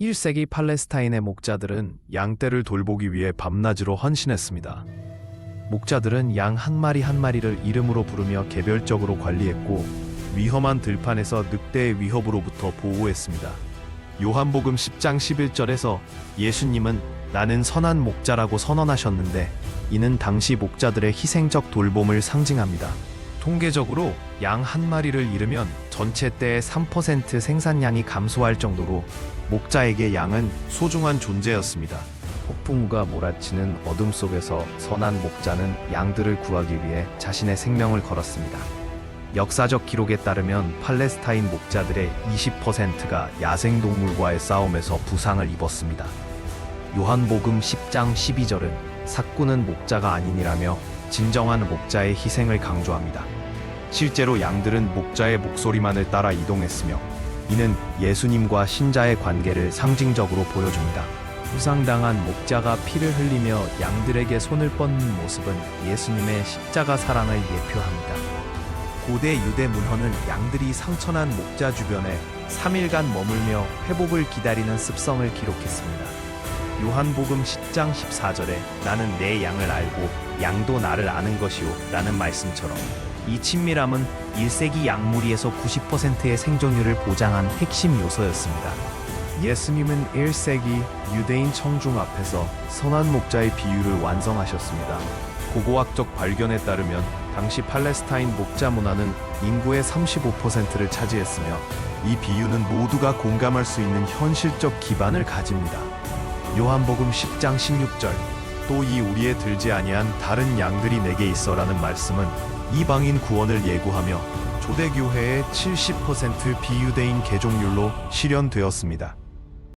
1세기 팔레스타인의 목자들은 양떼를 돌보기 위해 밤낮으로 헌신했습니다. 목자들은 양 한 마리 한 마리를 이름으로 부르며 개별적으로 관리했고 위험한 들판에서 늑대의 위협으로부터 보호했습니다. 요한복음 10장 11절에서 예수님은 나는 선한 목자라고 선언하셨는데 이는 당시 목자들의 희생적 돌봄을 상징합니다. 통계적으로 양 한 마리를 잃으면 전체 떼의 3% 생산량이 감소할 정도로 목자에게 양은 소중한 존재였습니다. 폭풍우가 몰아치는 어둠 속에서 선한 목자는 양들을 구하기 위해 자신의 생명을 걸었습니다. 역사적 기록에 따르면 팔레스타인 목자들의 20%가 야생동물과의 싸움에서 부상을 입었습니다. 요한복음 10장 12절은 사꾼은 목자가 아니니라며 진정한 목자의 희생을 강조합니다. 실제로 양들은 목자의 목소리만을 따라 이동했으며 이는 예수님과 신자의 관계를 상징적으로 보여줍니다. 부상당한 목자가 피를 흘리며 양들에게 손을 뻗는 모습은 예수님의 십자가 사랑을 예표합니다. 고대 유대 문헌은 양들이 상처난 목자 주변에 3일간 머물며 회복을 기다리는 습성을 기록했습니다. 요한복음 10장 14절에 나는 내 양을 알고 양도 나를 아는 것이요 라는 말씀처럼 이 친밀함은 1세기 양무리에서 90%의 생존율을 보장한 핵심 요소였습니다. 예수님은 1세기 유대인 청중 앞에서 선한 목자의 비유를 완성하셨습니다. 고고학적 발견에 따르면 당시 팔레스타인 목자 문화는 인구의 35%를 차지했으며 이 비유는 모두가 공감할 수 있는 현실적 기반을 가집니다. 요한복음 10장 16절 또 이 우리에 들지 아니한 다른 양들이 내게 있어라는 말씀은 이방인 구원을 예고하며 초대교회의 70% 비유대인 개종률로 실현되었습니다.